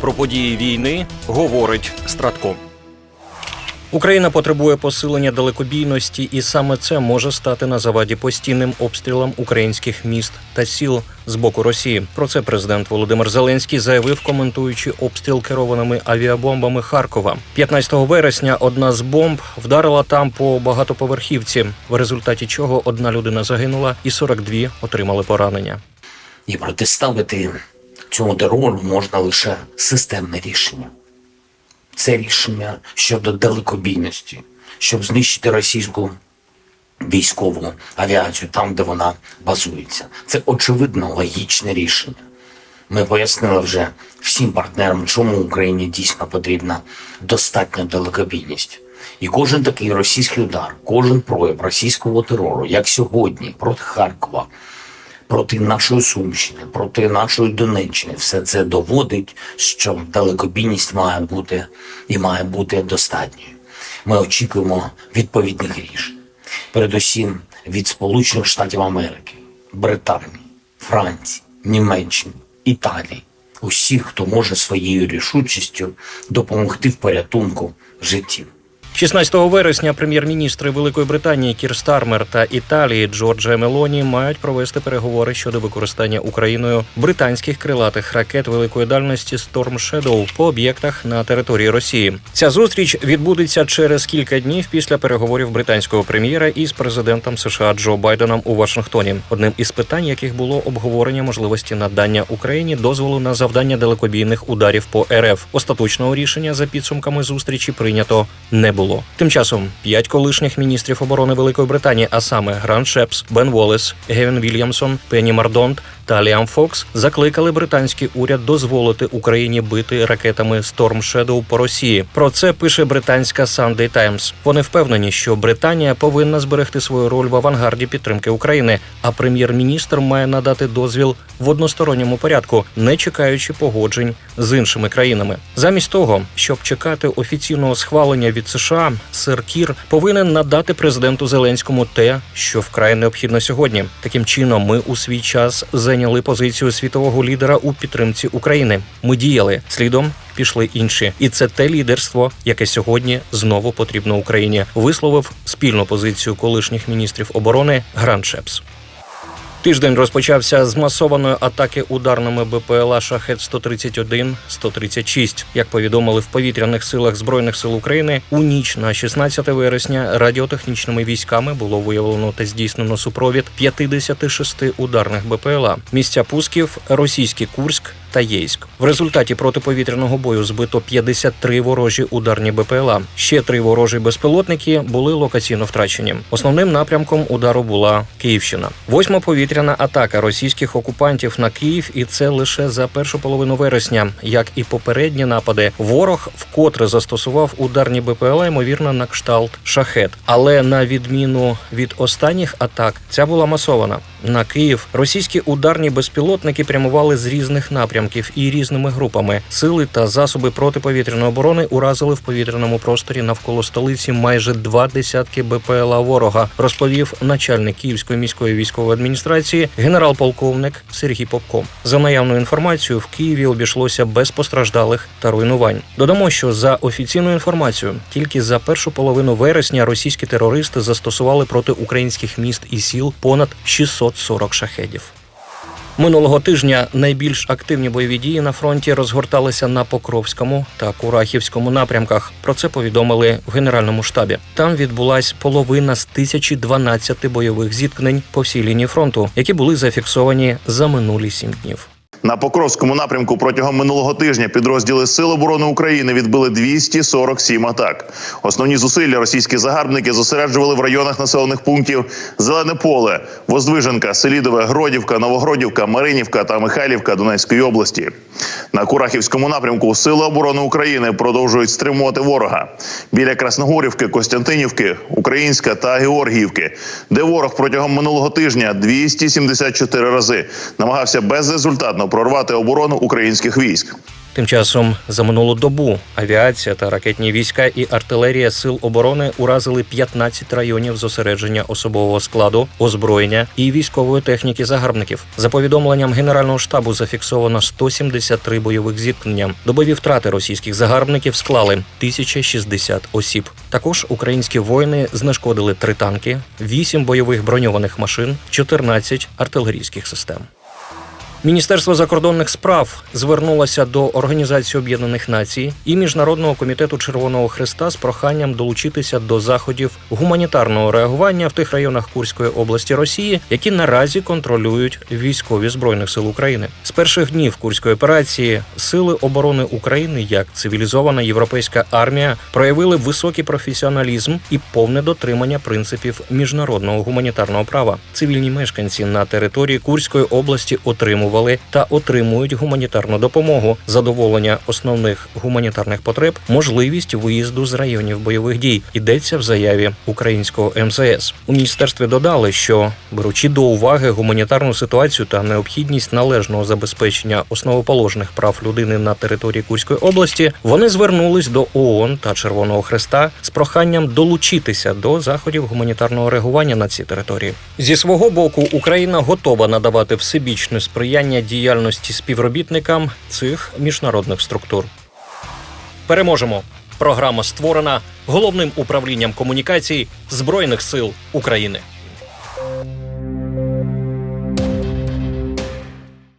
Про події війни говорить Стратком. Україна потребує посилення далекобійності, і саме це може стати на заваді постійним обстрілам українських міст та сіл з боку Росії. Про це президент Володимир Зеленський заявив, коментуючи обстріл керованими авіабомбами Харкова. 15 вересня одна з бомб вдарила там по багатоповерхівці, в результаті чого одна людина загинула і 42 отримали поранення. І протиставити цьому терору можна лише системне рішення. Це рішення щодо далекобійності, щоб знищити російську військову авіацію там, де вона базується. Це очевидно логічне рішення. Ми пояснили вже всім партнерам, чому Україні дійсно потрібна достатня далекобійність. І кожен такий російський удар, кожен прояв російського терору, як сьогодні, проти Харкова, проти нашої Сумщини, проти нашої Донеччини, все це доводить, що далекобійність має бути і має бути достатньою. Ми очікуємо відповідних рішень, передусім від Сполучених Штатів Америки, Британії, Франції, Німеччини, Італії, усіх, хто може своєю рішучістю допомогти в порятунку життів. 16 вересня прем'єр-міністри Великої Британії Кір Стармер та Італії Джорджа Мелоні мають провести переговори щодо використання Україною британських крилатих ракет великої дальності Storm Shadow по об'єктах на території Росії. Ця зустріч відбудеться через кілька днів після переговорів британського прем'єра із президентом США Джо Байденом у Вашингтоні. Одним із питань, яких було обговорення можливості надання Україні дозволу на завдання далекобійних ударів по РФ. Остаточного рішення за підсумками зустрічі прийнято не було. Тим часом п'ять колишніх міністрів оборони Великої Британії, а саме Гран Шепс, Бен Волес, Гевін Вільямсон, Пенні Мардонт та Ліам Фокс закликали британський уряд дозволити Україні бити ракетами Storm Shadow по Росії. Про це пише британська Sunday Times. Вони впевнені, що Британія повинна зберегти свою роль в авангарді підтримки України, а прем'єр-міністр має надати дозвіл в односторонньому порядку, не чекаючи погоджень з іншими країнами. Замість того, щоб чекати офіційного схвалення від США, сер Кір повинен надати президенту Зеленському те, що вкрай необхідно сьогодні. Таким чином, ми у свій час зайняли позицію світового лідера у підтримці України. Ми діяли слідом. Пішли інші, і це те лідерство, яке сьогодні знову потрібно Україні. Висловив спільну позицію колишніх міністрів оборони Грант Шепс. Тиждень розпочався з масованої атаки ударними БПЛА Шахет 131 136 Як повідомили в повітряних силах збройних сил України, у ніч на 16 вересня радіотехнічними військами було виявлено та здійснено супровід 56 ударних БПЛА. Місця пусків російський Курськ та Єйськ. В результаті протиповітряного бою збито 53 ворожі ударні БПЛА. Ще три ворожі безпілотники були локаційно втрачені. Основним напрямком удару була Київщина. Восьма повітряна атака російських окупантів на Київ, і це лише за першу половину вересня. Як і попередні напади, ворог вкотре застосував ударні БПЛА, ймовірно, на кшталт шахет. Але на відміну від останніх атак, ця була масована. На Київ російські ударні безпілотники прямували з різних напрямків і різними групами. Сили та засоби протиповітряної оборони уразили в повітряному просторі навколо столиці майже два десятки БПЛА ворога, розповів начальник Київської міської військової адміністрації генерал-полковник Сергій Попко. За наявною інформацією, в Києві обійшлося без постраждалих та руйнувань. Додамо, що за офіційною інформацією, тільки за першу половину вересня російські терористи застосували проти українських міст і сіл понад 640 шахедів. Минулого тижня найбільш активні бойові дії на фронті розгорталися на Покровському та Курахівському напрямках. Про це повідомили в Генеральному штабі. Там відбулась половина з 1012 бойових зіткнень по всій лінії фронту, які були зафіксовані за минулі сім днів. На Покровському напрямку протягом минулого тижня підрозділи Сил оборони України відбили 247 атак. Основні зусилля російські загарбники зосереджували в районах населених пунктів Зелене поле, Воздвиженка, Селідове, Гродівка, Новогродівка, Маринівка та Михайлівка Донецької області. На Курахівському напрямку Сили оборони України продовжують стримувати ворога біля Красногорівки, Костянтинівки, Українська та Георгіївки, де ворог протягом минулого тижня 274 рази намагався безрезультатно прорвати оборону українських військ. Тим часом за минулу добу авіація та ракетні війська і артилерія сил оборони уразили 15 районів зосередження особового складу, озброєння і військової техніки загарбників. За повідомленням генерального штабу зафіксовано 173 бойових зіткнення. Добові втрати російських загарбників склали 1060 осіб. Також українські воїни знешкодили три танки, 8 бойових броньованих машин, 14 артилерійських систем. Міністерство закордонних справ звернулося до Організації Об'єднаних Націй і Міжнародного комітету Червоного Христа з проханням долучитися до заходів гуманітарного реагування в тих районах Курської області Росії, які наразі контролюють військові збройних сил України. З перших днів курської операції сили оборони України, як цивілізована європейська армія, проявили високий професіоналізм і повне дотримання принципів міжнародного гуманітарного права. Цивільні мешканці на території Курської області отримували та отримують гуманітарну допомогу, задоволення основних гуманітарних потреб, можливість виїзду з районів бойових дій. Йдеться в заяві українського МЗС. У міністерстві додали, що беручи до уваги гуманітарну ситуацію та необхідність належного забезпечення основоположних прав людини на території Курської області, вони звернулись до ООН та Червоного Хреста з проханням долучитися до заходів гуманітарного реагування на ці території. Зі свого боку, Україна готова надавати всебічне сприяння діяльності співробітникам цих міжнародних структур. Переможемо. Програма створена головним управлінням комунікацій Збройних сил України.